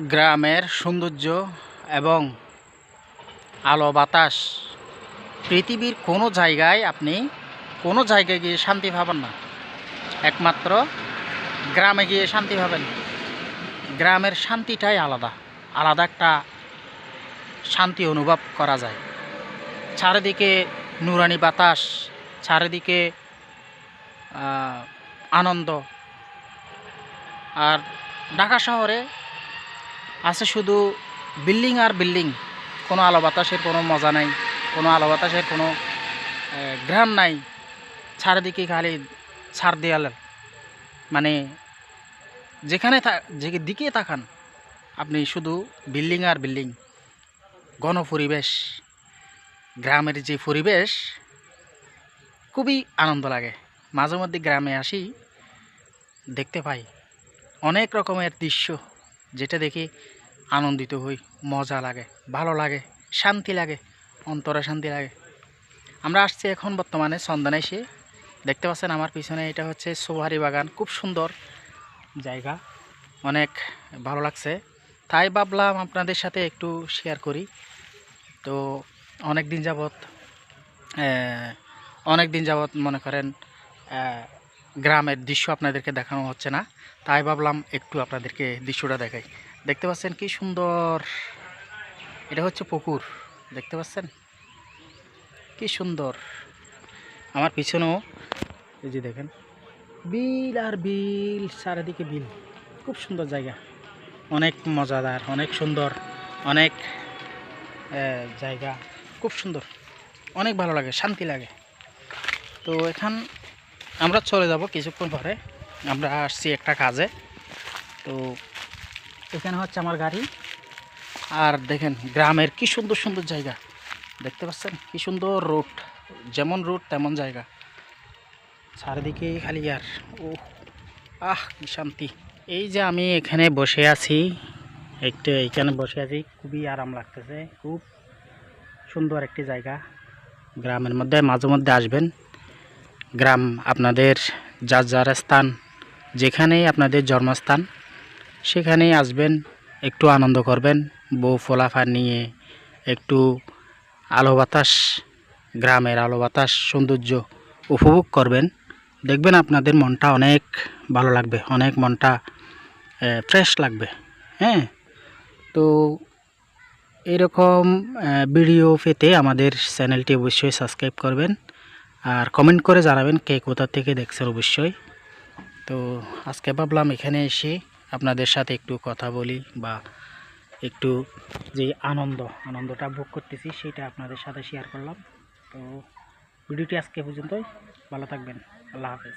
গ্রামের সৌন্দর্য এবং আলো বাতাস পৃথিবীর কোনো জায়গায় আপনি কোনো জায়গায় গিয়ে শান্তি পাবেন না। একমাত্র গ্রামে গিয়ে শান্তি পাবেন। গ্রামের শান্তিটাই আলাদা। আলাদা একটা শান্তি অনুভব করা যায়। চারিদিকে নুরানি বাতাস, চারিদিকে আনন্দ। আর ঢাকা শহরে আছে শুধু বিল্ডিং আর বিল্ডিং। কোনো আলো বাতাসের কোনো মজা নাই, কোনো আলো বাতাসের কোনো গ্রাম নাই। চারিদিকে খালি ছাড় দেয়াল। মানে যেখানে যে দিকে তাকান, আপনি শুধু বিল্ডিং আর বিল্ডিং ঘন পরিবেশ গ্রামের যে পরিবেশ, খুবই আনন্দ লাগে। মাঝে মধ্যে গ্রামে আসি, দেখতে পাই অনেক রকমের দৃশ্য। যেটা দেখি আনন্দিত হই, মজা লাগে, ভালো লাগে, শান্তি লাগে, অন্তরে শান্তি লাগে। আমরা আসছি এখন বর্তমানে এসে। দেখতে পাচ্ছেন আমার পিছনে এটা হচ্ছে সোহারি বাগান, খুব সুন্দর জায়গা, অনেক ভালো লাগছে। তাই ভাবলাম আপনাদের সাথে একটু শেয়ার করি। তো অনেক দিন যাবৎ অনেক দিন যাবৎ মনে করেন গ্রামের দৃশ্য আপনাদেরকে দেখানো হচ্ছে না। তাই ভাবলাম একটু আপনাদেরকে দৃশ্যটা দেখাই। দেখতে পাচ্ছেন কি সুন্দর? এটা হচ্ছে পুকুর। দেখতে পাচ্ছেন? কি সুন্দর। আমার পিছনেও, এই যে দেখেন, বিল আর বিল, চারিদিকে বিল। খুব সুন্দর জায়গা। অনেক মজাদার, অনেক সুন্দর, অনেক জায়গা। খুব সুন্দর। অনেক ভালো লাগে, শান্তি লাগে। তো এখান আমরা চলে যাব কিছুক্ষণ পরে। আমরা আসছি একটা কাজে। তো এখানে হচ্ছে আমার গাড়ি। আর দেখেন গ্রামের কি সুন্দর সুন্দর জায়গা। দেখতে পাচ্ছেন? কি সুন্দর রোড যেমন রোড তেমন জায়গা। চারিদিকে খালি আর ও আহ, কি শান্তি। এই যে আমি এখানে বসে আছি, একটু এইখানে বসে আছি, খুবই আরাম লাগতেছে। খুব সুন্দর একটি জায়গা। গ্রামের মধ্যে মাঝে মধ্যে আসবেন। গ্রাম আপনাদের যার যার স্থান, যেখানেই আপনাদের জন্মস্থান, সেখানেই আসবেন, একটু আনন্দ করবেন, বউ ফোলাফান নিয়ে একটু আলো বাতাস, গ্রামের আলো বাতাস, সৌন্দর্য উপভোগ করবেন। দেখবেন আপনাদের মনটা অনেক ভালো লাগবে, অনেক মনটা ফ্রেশ লাগবে হ্যাঁ? তো এরকম ভিডিও পেতে আমাদের চ্যানেলটি অবশ্যই সাবস্ক্রাইব করবেন। আর কমেন্ট করে জানাবেন কে কোথা থেকে দেখছেন অবশ্যই। তো আজকে ভাবলাম এখানে এসে আপনাদের সাথে একটু কথা বলি বা একটু যে আনন্দ, আনন্দটা ভোগ করতেছি সেটা আপনাদের সাথে শেয়ার করলাম। তো ভিডিওটি আজকে পর্যন্তই, ভালো থাকবেন, আল্লাহ হাফেজ।